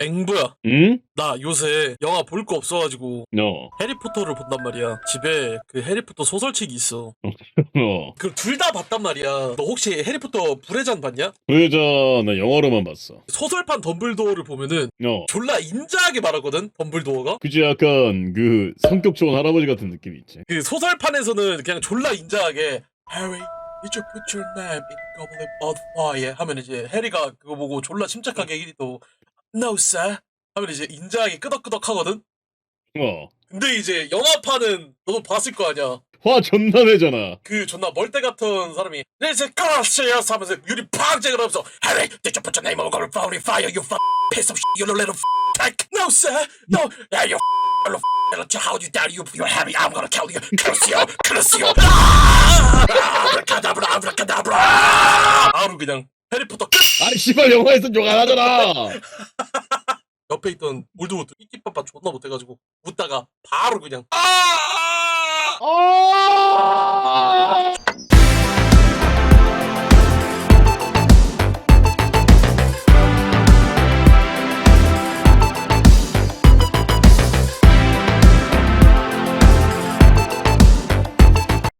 앵부야 응? 나 요새 영화 볼 거 없어가지고 어. 해리포터를 본단 말이야 집에 그 해리포터 소설책이 있어 어. 그걸 둘다 봤단 말이야 너 혹시 해리포터 불의 잔 봤냐? 그 여자 나 영화로만 봤어. 소설판 덤블도어를 보면은 어. 졸라 인자하게 말하거든 덤블도어가 그지 약간 그 성격 좋은 할아버지 같은 느낌 있지. 그 소설판에서는 그냥 졸라 인자하게 Harry, did you put your name in goblet of fire? 하면 이제 해리가 그거 보고 졸라 침착하게 얘기도 No, sir. 하면 이제 인자하게 끄덕끄덕 하거든? 어. 근데 이제 영화판은 너도 봤을 거 아니야. 화 존나 내잖아. 그 존나 멀대 같은 사람이 네, 이제 가시야스 하면서 유리 팍 쟁으면서 Harry, did you put your name in the of fire? You f piece of shit, you little f prick. No, sir. No. Yeah, you f little f How you dare you? You're Harry. I'm gonna kill you. Curse you. Curse you. 아! 아브라카다브라 아브라카다브라 바로 그냥 해리포터 끝! 아니 씨발 영화에서 욕 안 하잖아. 옆에 있던 올드우드 삐끼빠빠 존나 못해가지고 웃다가 바로 그냥 아! 아!